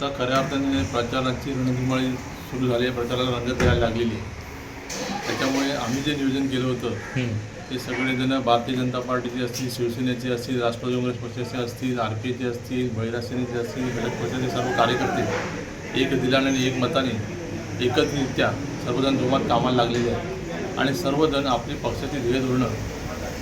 आता खऱ्या अर्थाने प्रचाराची रणधुमाळी सुरू झाली आहे प्रचाराला रंगत यायला लागलेली आहे. त्याच्यामुळे आम्ही जे नियोजन केलं होतं. ते सगळेजण भारतीय जनता पार्टीचे असतील शिवसेनेचे असतील राष्ट्रवादी काँग्रेस पक्षाचे असतील आर पी चे असतील महिला सेनेचे असतील घटक पक्षाचे सर्व कार्यकर्ते एक दिलाने आणि एक मताने एकत्रित्या सर्वजण जोमात कामाला लागलेले आहेत. आणि सर्वजण आपली पक्षाची ध्येय धोरणं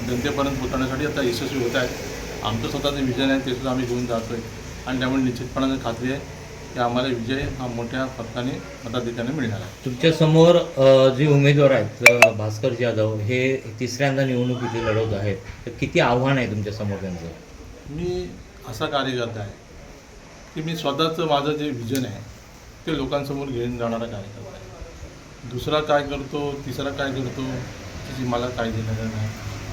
जनतेपर्यंत पोहोचवण्यासाठी आता यशस्वी होत आहेत. आमचं स्वतःचं विजन आहे ते सुद्धा आम्ही घेऊन जातो आहे आणि त्यामुळे निश्चितपणाने खात्री आहे की आम्हाला विजय हा मोठ्या फरकाने मताधिकाने मिळणार आहे तुमच्यासमोर अ, जे उमेदवार आहेत अ, भास्कर जाधव हे तिसऱ्यांदा निवडणुकीचे लढवत आहेत. तर किती आव्हान आहे तुमच्यासमोर त्यांचं? मी असा कार्यकर्ता आहे की मी स्वतःचं माझं जे विजन आहे ते लोकांसमोर घेऊन जाणारा कार्यकर्ता आहे. दुसरा काय करतो तिसरा काय करतो त्याची मला काही देणं घेणं नाही.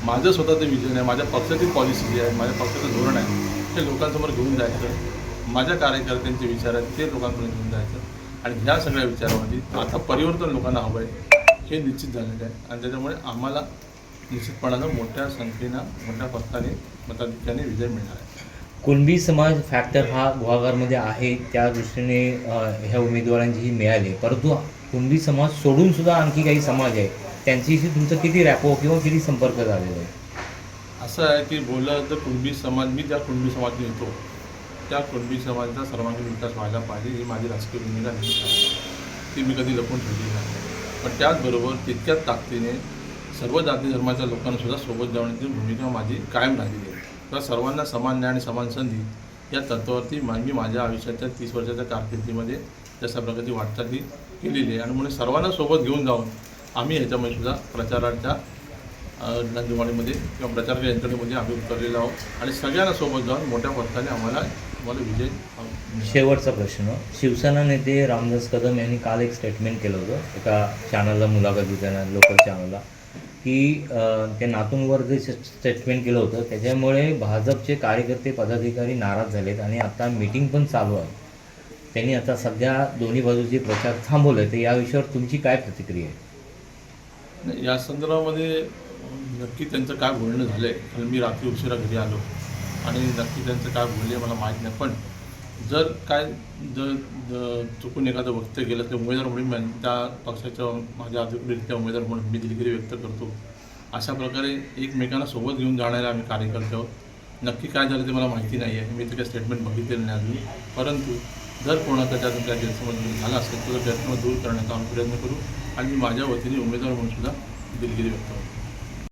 माझं स्वतःचं विजन आहे माझ्या पक्षाची पॉलिसी जी आहे माझ्या पक्षाचं धोरण आहे ते लोकांसमोर घेऊन जायचं. माझ्या कार्यकर्त्यांचे विचार आहेत ते लोकांपर्यंत घेऊन जायचं. आणि ह्या सगळ्या विचारामध्ये आता परिवर्तन लोकांना हवं आहे हे निश्चित झालेलं आहे. आणि त्याच्यामुळे आम्हाला निश्चितपणानं मोठ्या संख्येनं मोठ्या फरकाने मताधिक्याने विजय मिळणार आहे. कुणबी समाज फॅक्टर हा गुहागरमध्ये आहे त्या दृष्टीने ह्या उमेदवारांची ही मिळाली परंतु कुणबी समाज सोडून सुद्धा आणखी काही समाज आहे त्यांच्याशी तुमचं किती रॅपो किंवा किती संपर्क झालेला आहे? असं आहे की बोललं तर कुणबी समाज मी ज्या कुणबी समाज येतो त्या कुणबी समाजाचा सर्वांगीण विकास व्हायला पाहिजे ही माझी राजकीय भूमिका आहे. ती मी कधी लपून ठेवली नाही. पण त्याचबरोबर तितक्याच ताकदीने सर्व जाती धर्माच्या लोकांनासुद्धा सोबत जाण्याची भूमिका माझी कायम राहिलेली आहे. तर सर्वांना समान न्याय आणि समान संधी या तत्वावरती मी माझ्या आयुष्याच्या तीस वर्षाच्या कारकिर्दीमध्ये जशा प्रकारची ही केलेली आहे. आणि म्हणून सर्वांना सोबत घेऊन जाऊन आम्ही ह्याच्यामध्ये सुद्धा प्रचाराच्या नंदुवाडीमध्ये किंवा प्रचार यंत्रणेमध्ये आम्ही उतरलेलो आहोत. आणि सगळ्यांना सोबत जाऊन मोठ्या फरकाने आम्हाला विजय. शेवटचा प्रश्न. शिवसेना नेते रामदास कदम यांनी काल एक स्टेटमेंट केलं होतं एका चॅनलला मुलाखत देताना लोकल चॅनलला की त्या नातूंवर जे स्टेटमेंट केलं होतं त्याच्यामुळे भाजपचे कार्यकर्ते पदाधिकारी नाराज झालेत आणि आता मीटिंग पण चालू आहे. त्यांनी आता सध्या दोन्ही बाजूचे प्रचार थांबवले तर या विषयावर तुमची काय प्रतिक्रिया आहे? या संदर्भामध्ये नक्की त्यांचं काय बोलणं झालं आहे कारण मी रात्री उशिरा घरी आलो. आणि नक्की त्यांचं काय बोलले मला माहीत नाही. पण जर काय जर चुकून एखादं वक्तव्य गेलं तर उमेदवार म्हणून त्या पक्षाच्या माझ्या अधिकृतरित्या उमेदवार म्हणून मी दिलगिरी व्यक्त करतो. अशा प्रकारे एकमेकांना सोबत घेऊन जाणारे आम्ही कार्यकर्ते आहोत नक्की काय झालं ते मला माहिती नाही आहे. मी ते काही स्टेटमेंट बघितलेलं नाही अजून. परंतु जर कोणाचा त्यातून काय गैरसमज झाला असेल तर प्रयत्न दूर करण्याचा आम्ही प्रयत्न करू आणि मी माझ्या वतीने उमेदवार म्हणून सुद्धा दिलगिरी व्यक्त करतो.